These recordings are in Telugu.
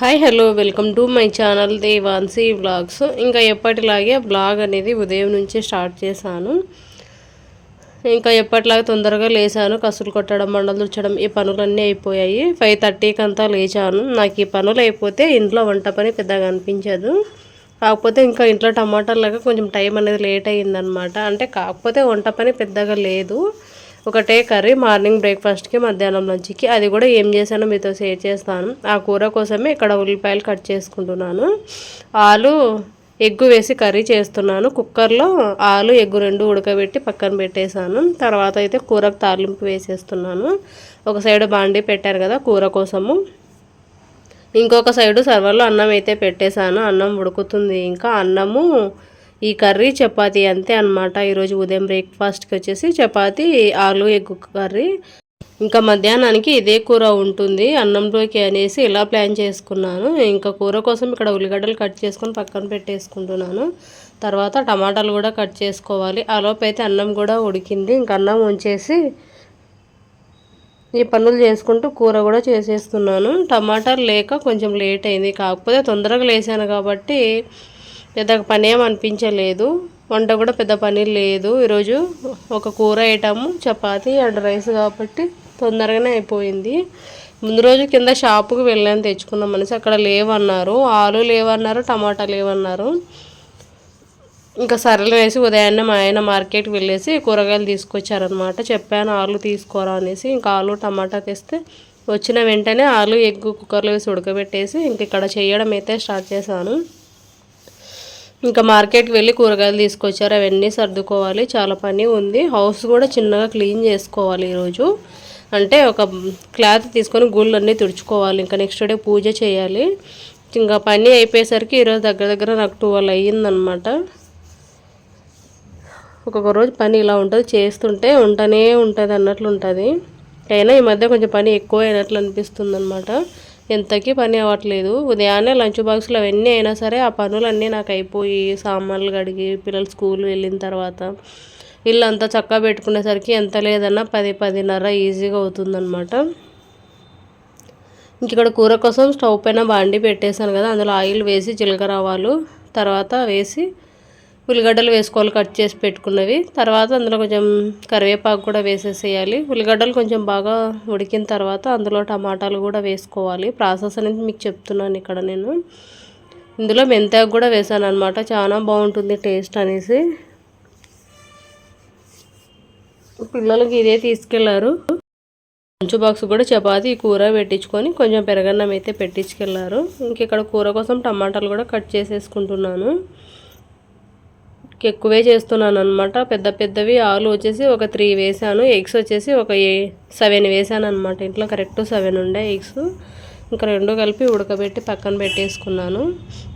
Hi hello welcome to my channel Devansi vlogs ఇంకా ఎప్పటిలాగే బ్లాగ్ అనేది ఉదయం నుంచి స్టార్ట్ చేశాను. ఇంకా ఎప్పటిలాగే తొందరగా లేచాను కసులు కొట్టడం మండలు దుచ్చడం ఈ పనులన్నీ అయిపోయాయి. ఫైవ్ థర్టీకి అంతా లేచాను. నాకు ఈ పనులు అయిపోతే ఇంట్లో వంట పని పెద్దగా అనిపించదు. కాకపోతే ఇంకా ఇంట్లో టమాటాలు కొంచెం టైం అనేది లేట్ అయ్యిందనమాట అంటే కాకపోతే వంట పని పెద్దగా లేదు. ఒకటే కర్రీ మార్నింగ్ బ్రేక్ఫాస్ట్కి మధ్యాహ్నం లంచ్కి. అది కూడా ఏం చేశానో మీతో షేర్ చేస్తాను. ఆ కూర కోసమే ఇక్కడ ఉల్లిపాయలు కట్ చేసుకుంటున్నాను. ఆలు ఎగ్గు వేసి కర్రీ చేస్తున్నాను. కుక్కర్లో ఆలు ఎగ్గు రెండు ఉడకబెట్టి పక్కన పెట్టేశాను. తర్వాత అయితే కూరకు తాలింపు వేసేస్తున్నాను. ఒక సైడ్ బాండీ పెట్టారు కదా కూర కోసము. ఇంకొక సైడు సర్వర్లో అన్నం అయితే పెట్టేశాను. అన్నం ఉడుకుతుంది ఇంకా. అన్నము ఈ కర్రీ చపాతీ అంతే అనమాట ఈరోజు ఉదయం బ్రేక్ఫాస్ట్కి వచ్చేసి చపాతీ ఆలు ఎగ్ కర్రీ. ఇంకా మధ్యాహ్నానికి ఇదే కూర ఉంటుంది. అన్నంలోకి అనేసి ఇలా ప్లాన్ చేసుకున్నాను. ఇంకా కూర కోసం ఇక్కడ ఉల్లిగడ్డలు కట్ చేసుకొని పక్కన పెట్టేసుకుంటున్నాను. తర్వాత టమాటాలు కూడా కట్ చేసుకోవాలి. ఆలోపు అయితే అన్నం కూడా ఉడికింది. ఇంక అన్నం ఉంచేసి ఈ పనులు చేసుకుంటూ కూర కూడా చేసేస్తున్నాను. టమాటాలు లేక కొంచెం లేట్ అయింది. కాకపోతే తొందరగా లేసాను కాబట్టి పెద్దగా పని ఏం అనిపించలేదు. వంట కూడా పెద్ద పని లేదు. ఈరోజు ఒక కూర ఐటము చపాతి అండ్ రైస్ కాబట్టి తొందరగానే అయిపోయింది. ముందు రోజు కింద షాపుకి వెళ్ళాను తెచ్చుకున్నాం అనేసి అక్కడ లేవన్నారు. ఆలు లేవన్నారు టమాటా లేవన్నారు. ఇంకా సరళ వేసి ఉదయాన్నే మా ఆయన మార్కెట్కి వెళ్ళేసి కూరగాయలు తీసుకొచ్చారనమాట చెప్పాను ఆలు తీసుకోరా అనేసి ఇంకా ఆలు టమాటా తెస్తే వచ్చిన వెంటనే ఆలు ఎగ్గు కుక్కర్లో వేసి ఉడకబెట్టేసి ఇంక ఇక్కడ చేయడం అయితే స్టార్ట్ చేశాను. ఇంకా మార్కెట్కి వెళ్ళి కూరగాయలు తీసుకొచ్చారు. అవన్నీ సర్దుకోవాలి. చాలా పని ఉంది. హౌస్ కూడా చిన్నగా క్లీన్ చేసుకోవాలి ఈరోజు. అంటే ఒక క్లాత్ తీసుకొని గుళ్ళన్నీ తుడుచుకోవాలి. ఇంకా నెక్స్ట్ డే పూజ చేయాలి. ఇంకా పని అయిపోయేసరికి ఈరోజు దగ్గర దగ్గర నాకు టువల్ అయ్యిందనమాట ఒక్కొక్క రోజు పని ఇలా ఉంటుంది. చేస్తుంటే ఉంటనే ఉంటుంది అన్నట్లు ఉంటుంది. అయినా ఈ మధ్య కొంచెం పని ఎక్కువ అయినట్లు అనిపిస్తుంది అనమాట ఎంతకీ పని అవ్వట్లేదు. ఉదయాన్నే లంచ్ బాక్స్లు అవన్నీ అయినా సరే ఆ పనులన్నీ నాకు అయిపోయి సామాన్లు కడిగి పిల్లలు స్కూల్ వెళ్ళిన తర్వాత ఇల్లు అంతా చక్కగా పెట్టుకునేసరికి ఎంత లేదన్నా పది పదిన్నర ఈజీగా అవుతుందన్నమాట. ఇంక ఇక్కడ కూర కోసం స్టవ్ పైన బాండి పెట్టేశాను కదా అందులో ఆయిల్ వేసి జీలకర్ర ఆవాలు తర్వాత వేసి ఉల్లిగడ్డలు వేసుకోవాలి కట్ చేసి పెట్టుకున్నవి. తర్వాత అందులో కొంచెం కరివేపాకు కూడా వేసేసేయాలి. ఉల్లిగడ్డలు కొంచెం బాగా ఉడికిన తర్వాత అందులో టమాటాలు కూడా వేసుకోవాలి. ప్రాసెస్ అనేది మీకు చెప్తున్నాను ఇక్కడ నేను. ఇందులో మెంతాకు కూడా వేసాను అనమాట చాలా బాగుంటుంది టేస్ట్ అనేసి. పిల్లలకి ఇదే తీసుకెళ్ళారు. లంచ్ బాక్స్ కూడా చపాతీ కూర పెట్టించుకొని కొంచెం పెరగన్నం అయితే పెట్టించుకెళ్ళారు ఇంక ఇక్కడ కూర కోసం టమాటాలు కూడా కట్ చేసేసుకుంటున్నాను. ఎక్కువే చేస్తున్నాను అనమాట పెద్ద పెద్దవి ఆలు వచ్చేసి ఒక త్రీ వేసాను. ఎగ్స్ వచ్చేసి ఒక సెవెన్ వేసాను అనమాట ఇంట్లో కరెక్ట్ సెవెన్ ఉండే ఎగ్స్. ఇంకా రెండు కలిపి ఉడకబెట్టి పక్కన పెట్టేసుకున్నాను.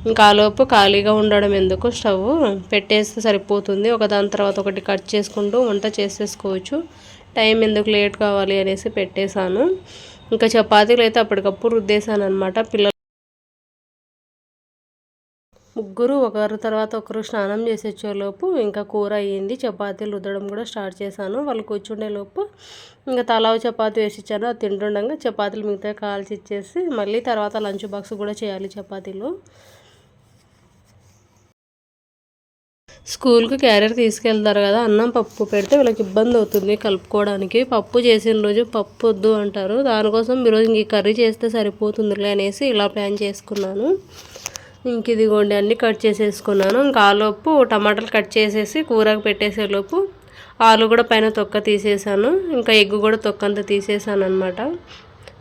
ఇంకా ఆలోపు ఖాళీగా ఉండడం ఎందుకు? స్టవ్ పెట్టేస్తే సరిపోతుంది. ఒక దాని తర్వాత ఒకటి కట్ చేసుకుంటూ వంట చేసేసుకోవచ్చు. టైం ఎందుకు లేట్ కావాలి అనేసి పెట్టేశాను. ఇంకా చపాతీలు అయితే అప్పటికప్పుడు రుద్దేశాను అనమాట పిల్లలు ముగ్గురు ఒకరు తర్వాత ఒకరు స్నానం చేసేచ్చేలోపు ఇంకా కూర అయ్యింది. చపాతీలు రుద్దడం కూడా స్టార్ట్ చేశాను. వాళ్ళు కూర్చుండే లోపు ఇంకా తలావు చపాతీ వేసి ఇచ్చాను అది తింటుండగా చపాతీలు మిగతా కాల్చి ఇచ్చేసి మళ్ళీ తర్వాత లంచ్ బాక్స్ కూడా చేయాలి చపాతీలు. స్కూల్కి క్యారియర్ తీసుకెళ్తారు కదా అన్నం పప్పు పెడితే వీళ్ళకి ఇబ్బంది అవుతుంది కలుపుకోవడానికి. పప్పు చేసిన రోజు పప్పు వద్దు అంటారు. దానికోసం ఈరోజు ఇంక కర్రీ చేస్తే సరిపోతుందిలే అనేసి ఇలా ప్లాన్ చేసుకున్నాను. ఇంక ఇదిగోండి అన్నీ కట్ చేసేసుకున్నాను. ఇంకా ఆలోపు టమాటాలు కట్ చేసేసి కూరకు పెట్టేసేలోపు ఆలు కూడా పైన తొక్క తీసేసాను. ఇంకా ఎగ్గు కూడా తొక్క అంతా తీసేసాను అనమాట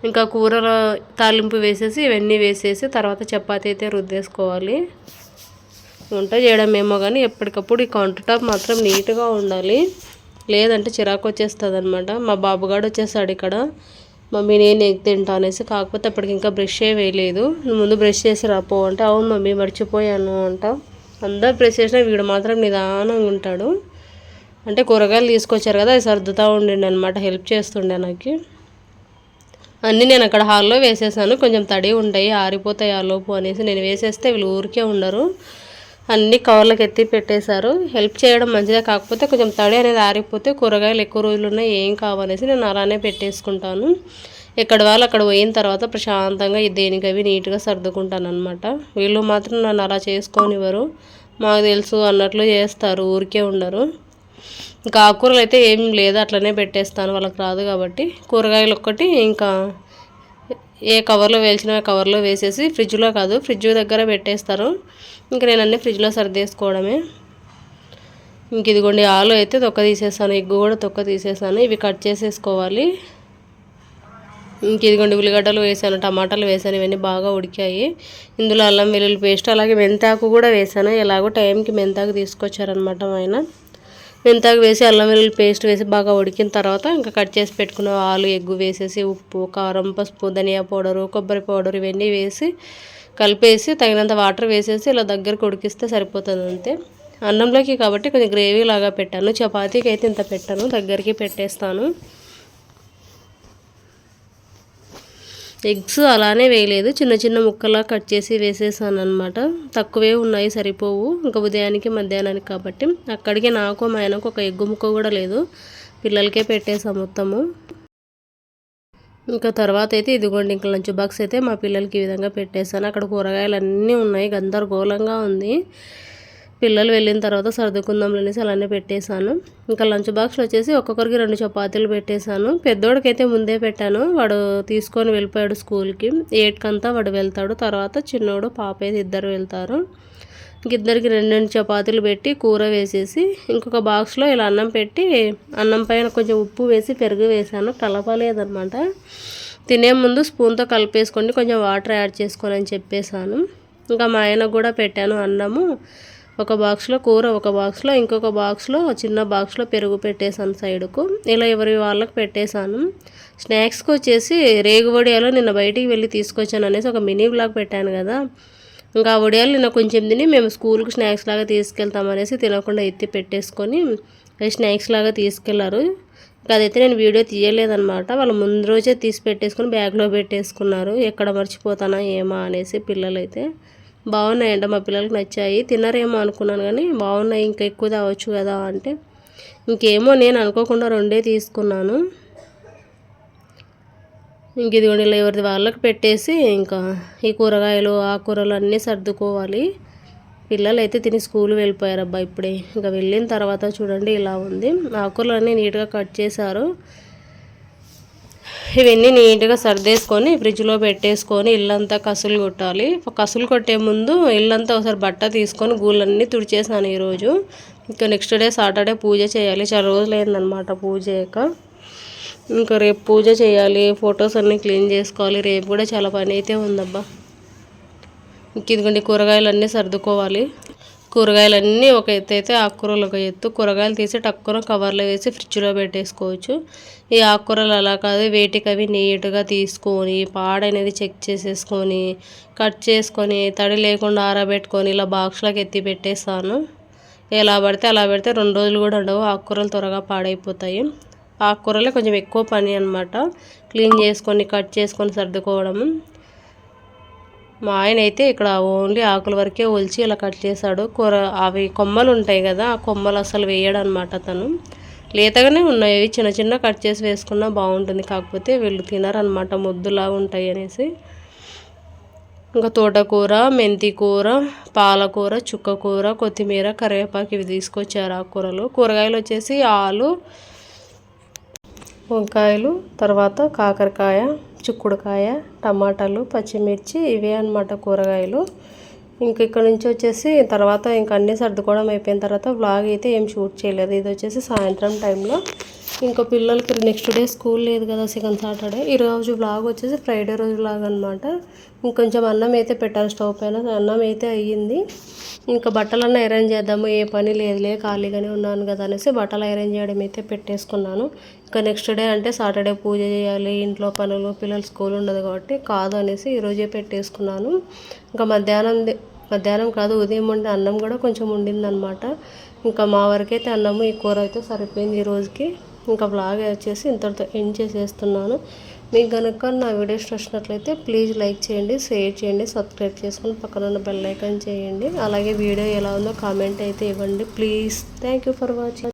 ఇంకా కూరలో తాలింపు వేసేసి ఇవన్నీ వేసేసి తర్వాత చపాతీ అయితే రుద్దేసుకోవాలి. వంట చేయడం ఏమో కానీ ఎప్పటికప్పుడు ఈ కౌంటర్ టాప్ మాత్రం నీట్గా ఉండాలి. లేదంటే చిరాకు వచ్చేస్తుంది అనమాట మా బాబుగాడు వచ్చేసాడు ఇక్కడ. మమ్మీ నేను ఎగ్ తింటా అనేసి. కాకపోతే అప్పటికి ఇంకా బ్రష్ వేయలేదు. ముందు బ్రష్ చేసి రాపో అంటే అవును మమ్మీ మర్చిపోయాను అంట. అందరు బ్రష్ చేసినా వీడు మాత్రం నిదానంగా ఉంటాడు. అంటే కూరగాయలు తీసుకొచ్చారు కదా అది సర్దుతూ ఉండిండి అనమాట హెల్ప్ చేస్తుండే నాకు. అన్నీ నేను అక్కడ హాల్లో వేసేసాను. కొంచెం తడి ఉంటాయి ఆరిపోతాయి ఆ లోపు అనేసి. నేను వేసేస్తే వీళ్ళు ఊరికే ఉండరు. అన్ని కవర్లకు ఎత్తి పెట్టేశారు. హెల్ప్ చేయడం మంచిదే కాకపోతే కొంచెం తడి అనేది ఆరిపోతే కూరగాయలు ఎక్కువ రోజులు ఉన్నాయి ఏం కావనేసి నేను అలానే పెట్టేసుకుంటాను. ఎక్కడ వాళ్ళు అక్కడ పోయిన తర్వాత ప్రశాంతంగా దేనికవి నీట్గా సర్దుకుంటాను అనమాట వీళ్ళు మాత్రం నన్ను అలా చేసుకోనివ్వరు. మాకు తెలుసు అన్నట్లు చేస్తారు ఊరికే ఉండరు. ఇంకా ఆకుకూరలు అయితే ఏం లేదు అట్లనే పెట్టేస్తాను. వాళ్ళకి రాదు కాబట్టి కూరగాయలు ఒక్కటి ఇంకా ఏ కవర్లో వేల్చిన కవర్లో వేసేసి ఫ్రిడ్జ్లో కాదు ఫ్రిడ్జ్ దగ్గర పెట్టేస్తారు. ఇంక నేను అన్నీ ఫ్రిడ్జ్లో సర్దేసుకోవడమే. ఇంక ఇదిగోండి ఆలు అయితే తొక్క తీసేసాను ఎగ్గు కూడా తొక్క తీసేసాను. ఇవి కట్ చేసేసుకోవాలి. ఇంక ఇదిగోండి ఉల్లిగడ్డలు వేసాను టమాటాలు వేసాను ఇవన్నీ బాగా ఉడికాయి. ఇందులో అల్లం వెల్లుల్లి పేస్ట్ అలాగే మెంతాకు కూడా వేసాను. ఎలాగో టైంకి మెంతాకు తీసుకొచ్చారనమాట ఆయన. మెంతాకు వేసి అల్లం వెల్లుల్లి పేస్ట్ వేసి బాగా ఉడికిన తర్వాత ఇంకా కట్ చేసి పెట్టుకున్న ఆలు ఎగ్గు వేసేసి ఉప్పు కారం పసుపు ధనియా పౌడరు కొబ్బరి పౌడర్ ఇవన్నీ వేసి కలిపేసి తగినంత వాటర్ వేసేసి ఇలా దగ్గరకు ఉడికిస్తే సరిపోతుంది అంతే. అన్నంలోకి కాబట్టి కొంచెం గ్రేవీ లాగా పెట్టాను. చపాతీకి అయితే ఇంత పెట్టాను. దగ్గరికి పెట్టేస్తాను. ఎగ్స్ అలానే వేయలేదు. చిన్న చిన్న ముక్కలా కట్ చేసి వేసేసాను అనమాట తక్కువే ఉన్నాయి సరిపోవు. ఇంకా ఉదయానికి మధ్యాహ్నానికి కాబట్టి. అక్కడికి నాకు మా ఆయనకు ఒక ఎగ్గు ముక్క కూడా లేదు. పిల్లలకే పెట్టేసాం మొత్తము. ఇంకా తర్వాత అయితే ఇదిగోండి ఇంకా లంచ్ బాక్స్ అయితే మా పిల్లలకి ఈ విధంగా పెట్టేశాను. అక్కడ కూరగాయలు అన్నీ ఉన్నాయి గందరగోళంగా ఉంది. పిల్లలు వెళ్ళిన తర్వాత సర్దుకుందాం అనేసి అలానే పెట్టేశాను. ఇంకా లంచ్ బాక్స్లో వచ్చేసి ఒక్కొక్కరికి రెండు చపాతీలు పెట్టేశాను. పెద్దోడికైతే ముందే పెట్టాను. వాడు తీసుకొని వెళ్ళిపోయాడు స్కూల్కి. ఎయిట్కంతా వాడు వెళ్తాడు. తర్వాత చిన్నోడు పాప అయితే ఇద్దరు వెళ్తారు. ఇద్దరికి రెండు రెండు చపాతీలు పెట్టి కూర వేసేసి ఇంకొక బాక్స్లో ఇలా అన్నం పెట్టి అన్నం పైన కొంచెం ఉప్పు వేసి పెరుగు వేసాను కలపలేదనమాట తినే ముందు స్పూన్తో కలిపేసుకోండి కొంచెం వాటర్ యాడ్ చేసుకొని చెప్పేశాను. ఇంకా మా ఆయనకు కూడా పెట్టాను అన్నము. ఒక బాక్స్లో కూర ఒక బాక్స్లో ఇంకొక బాక్స్లో చిన్న బాక్స్లో పెరుగు పెట్టేశాను సైడ్కు ఇలా ఎవరి వాళ్ళకి పెట్టేశాను. స్నాక్స్కి వచ్చేసి రేగు వడియాలో నిన్న బయటికి వెళ్ళి తీసుకొచ్చాను అనేసి ఒక మినీ బ్లాగ్ పెట్టాను కదా. ఇంకా ఆ వడియాలు నిన్న కొంచెం తిని మేము స్కూల్కి స్నాక్స్ లాగా తీసుకెళ్తామనేసి తినకుండా ఎత్తి పెట్టేసుకొని స్నాక్స్ లాగా తీసుకెళ్ళారు. అదైతే నేను వీడియో తీయలేదనమాట వాళ్ళు ముందు రోజే తీసి పెట్టేసుకొని బ్యాగ్లో పెట్టేసుకున్నారు. ఎక్కడ మర్చిపోతానా ఏమా అనేసి పిల్లలైతే. బాగున్నాయంట మా పిల్లలకి నచ్చాయి. తినరేమో అనుకున్నాను కానీ బాగున్నాయి ఇంకా ఎక్కువ తావచ్చు కదా అంటే. ఇంకేమో నేను అనుకోకుండా రెండే తీసుకున్నాను. ఇంక ఇదిగోండి ఎవరిది వాళ్ళకి పెట్టేసి ఇంకా ఈ కూరగాయలు ఆకుకూరలు అన్నీ సర్దుకోవాలి. పిల్లలు అయితే తిని స్కూల్ వెళ్ళిపోయారు అబ్బా ఇప్పుడే. ఇంకా వెళ్ళిన తర్వాత చూడండి ఇలా ఉంది. ఆకుకూరలు అన్నీ నీట్గా కట్ చేశారు. ఇవన్నీ నీట్గా సర్దేసుకొని ఫ్రిడ్జ్లో పెట్టేసుకొని ఇల్లంతా కసులు కొట్టాలి. కసులు కొట్టే ముందు ఇల్లంతా ఒకసారి బట్ట తీసుకొని గూళ్ళన్నీ తుడిచేసాను ఈరోజు. ఇంకా నెక్స్ట్ డే సాటర్డే పూజ చేయాలి. చాలా రోజులు అయిందనమాట పూజ చేయక ఇంకా రేపు పూజ చేయాలి. ఫొటోస్ అన్నీ క్లీన్ చేసుకోవాలి. రేపు కూడా చాలా పని అయితే ఉందబ్బా. ఇంక ఇదిగోండి కూరగాయలు అన్నీ సర్దుకోవాలి. కూరగాయలన్నీ ఒక ఎత్తు అయితే ఆకుకూరలు ఒక ఎత్తు. కూరగాయలు తీసి టక్కున కవర్లో వేసి ఫ్రిడ్జ్లో పెట్టేసుకోవచ్చు. ఈ ఆకుకూరలు అలా కాదు వేటికి అవి నీట్గా తీసుకొని పాడనేది చెక్ చేసేసుకొని కట్ చేసుకొని తడి లేకుండా ఆరబెట్టుకొని ఇలా బాక్స్లోకి ఎత్తి పెట్టేస్తాను. ఎలా పడితే అలా పెడితే రెండు రోజులు కూడా ఉండవు. ఆకుకూరలు త్వరగా పాడైపోతాయి. ఆకుకూరలే కొంచెం ఎక్కువ పని అనమాట క్లీన్ చేసుకొని కట్ చేసుకొని సర్దుకోవడం మా ఆయన అయితే ఇక్కడ ఓన్లీ ఆకుల వరకే ఒలిచి ఇలా కట్ చేశాడు. కూర అవి కొమ్మలు ఉంటాయి కదా ఆ కొమ్మలు అసలు వేయడం అనమాట తను. లేతగానే ఉన్నాయి చిన్న చిన్న కట్ చేసి వేసుకున్నా బాగుంటుంది. కాకపోతే వీళ్ళు తినారనమాట ముద్దులా ఉంటాయి అనేసి. ఇంకా తోటకూర మెంతి కూర పాలకూర చుక్కకూర కొత్తిమీర కరివేపాకు ఇవి తీసుకొచ్చారు ఆ కూరలు. కూరగాయలు వచ్చేసి ఆలు వంకాయలు తర్వాత కాకరకాయ చిక్కుడుకాయ టమాటాలు పచ్చిమిర్చి ఇవే అనమాట కూరగాయలు. ఇంక ఇక్కడ నుంచి వచ్చేసి తర్వాత ఇంక అన్నీ సర్దుకోవడం అయిపోయిన తర్వాత బ్లాగ్ అయితే ఏం షూట్ చేయలేదు. ఇది వచ్చేసి సాయంత్రం టైంలో ఇంకా పిల్లలకి నెక్స్ట్ డే స్కూల్ లేదు కదా సెకండ్ సాటర్డే ఈరోజు బ్లాగ్ వచ్చేసి ఫ్రైడే రోజు బ్లాగ్ అనమాట ఇంకొంచెం అన్నం అయితే పెట్టాను స్టవ్ పైన అన్నం అయితే అయ్యింది. ఇంకా బట్టలన్నీ ఐరన్ చేద్దాము ఏ పని లేదులే ఖాళీగానే ఉన్నాను కదా అనేసి బట్టలు అరేంజ్ చేయడం అయితే పెట్టేసుకున్నాను. ఇంకా నెక్స్ట్ డే అంటే సాటర్డే పూజ చేయాలి ఇంట్లో పనులు పిల్లలు స్కూల్ ఉండదు కాబట్టి కాదు అనేసి ఈరోజే పెట్టేసుకున్నాను. ఇంకా మధ్యాహ్నం మధ్యాహ్నం కాదు ఉదయం ఉండే అన్నం కూడా కొంచెం ఉండిందనమాట ఇంకా మా వరకైతే అన్నము ఈ కూర అయితే సరిపోయింది ఈ రోజుకి. ఇంకా బ్లాగ్ వచ్చేసి ఇంతటితో ఎండ్ చేసేస్తున్నాను. మీకు కనుక నా వీడియోస్ నచ్చినట్లయితే ప్లీజ్ లైక్ చేయండి షేర్ చేయండి సబ్స్క్రైబ్ చేసుకుని పక్కన ఉన్న బెల్ ఐకాన్ చేయండి. అలాగే వీడియో ఎలా ఉందో కామెంట్ అయితే ఇవ్వండి. ప్లీజ్. Thank for watching.